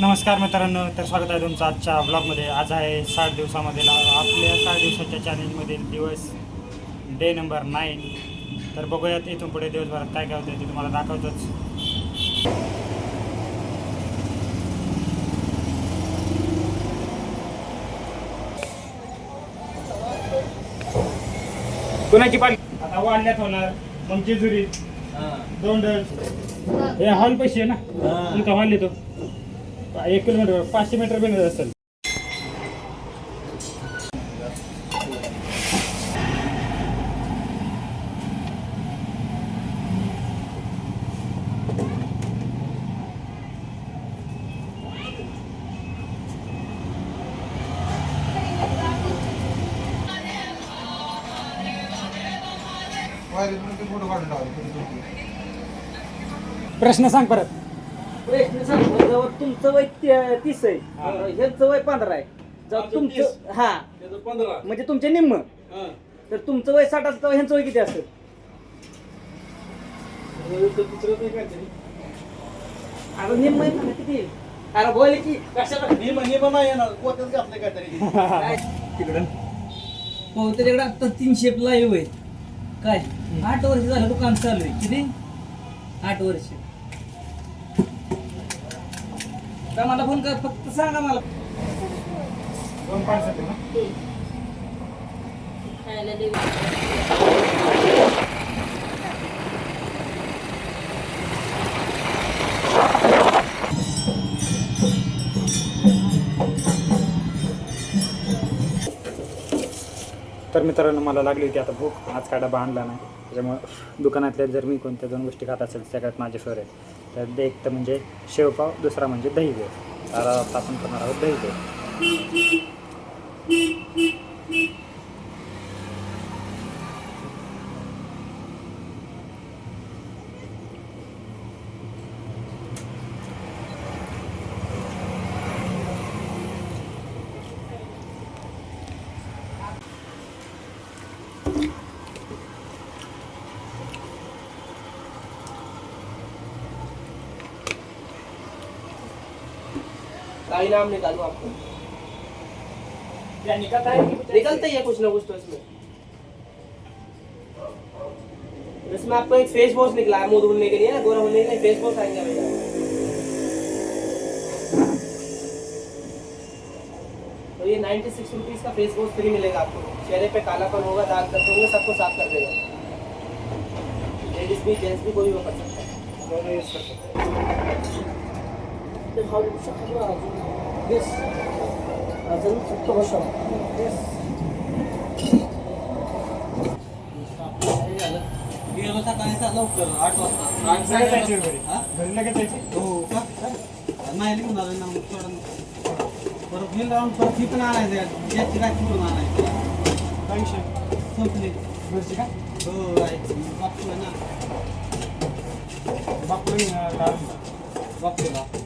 नमस्कार मित्रांनो तर स्वागत आहे तुमचं आजच्या ब्लॉगमध्ये आज आहे साठ दिवसामधील आपल्या साठ दिवसाच्या चॅलेंजमधील दिवस डे नंबर नाईन तर बघूयात इथून पुढे दिवसभरात काय काय होतं ते तुम्हाला दाखवतोच. कुणाची पाली आता वाढल्यात होणार. मग जेजुरी दोन हे हॉल पैसे आहे ना? तुमचा हॉल येतो एक किलोमीटर पाचशे मीटर बिन असेल प्रश्न सांग परत. प्रश्न सांगतो जेव्हा तुमचं वय ती- तीस आहे. हा. ह्यांचं वय पंधरा आहे. आमचं तुमचं हा. पंधरा. म्हणजे तुमचे निम्म. तर तुमचं वय साठ असतं ह्यांचं वय किती असतं अरे निम्म आहे ना किती? अरे बोल की कशाला? काय? तिकडं. हो त्याच्याकडे आता तीनशे लाईव्ह आहे काय? आठ वर्ष झालं दुकान चालू आहे. किती? आठ वर्ष. का मला फोन कर फक्त सांगा मला. दोन ना. तर मित्रांनो मला लागली होती आता भूक. आज काय डबा आणला नाही. त्याच्यामुळं दुकानातल्या जर मी कोणत्या दोन गोष्टी खात असेल सगळ्यात माझे स्वर आहे तर एक तर म्हणजे शेवपाव दुसरा म्हणजे दही देव तर आता आपण करणार आहोत दही देव का इनाम निकालू आपको? निकलता ही है कुछ ना कुछ तो इसमें। इसमें आपको एक फेस वॉश निकला है मुँह धुलने के लिए ना गोरा होने के लिए फेस वॉश आएँगे भैया। तो ये 96 सिक्स रुपीज़ का फेस वॉश फ्री मिलेगा आपको। चेहरे पे कालापन होगा दाग धब्बे होंगे सबको साफ़ कर देगा। लेडीज़ भी जेंट्स भी कोई भी वो कर सकता है। दोनों यूज़ कर सकतो. हा? घरी लगेच जायचं हो Yes. नाही निघून राहून पण आणायचं याची आणायचं बापू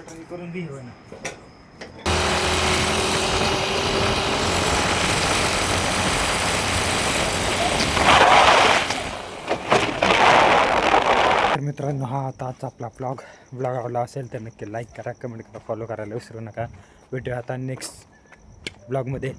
करून बी होय ना तर मित्रांनो हा आता आजचा आपला ब्लॉग ब्लॉग आवडला असेल तर नक्की लाईक करा कमेंट करा फॉलो करायला विसरू नका. भेटूया आता नेक्स्ट ब्लॉगमध्ये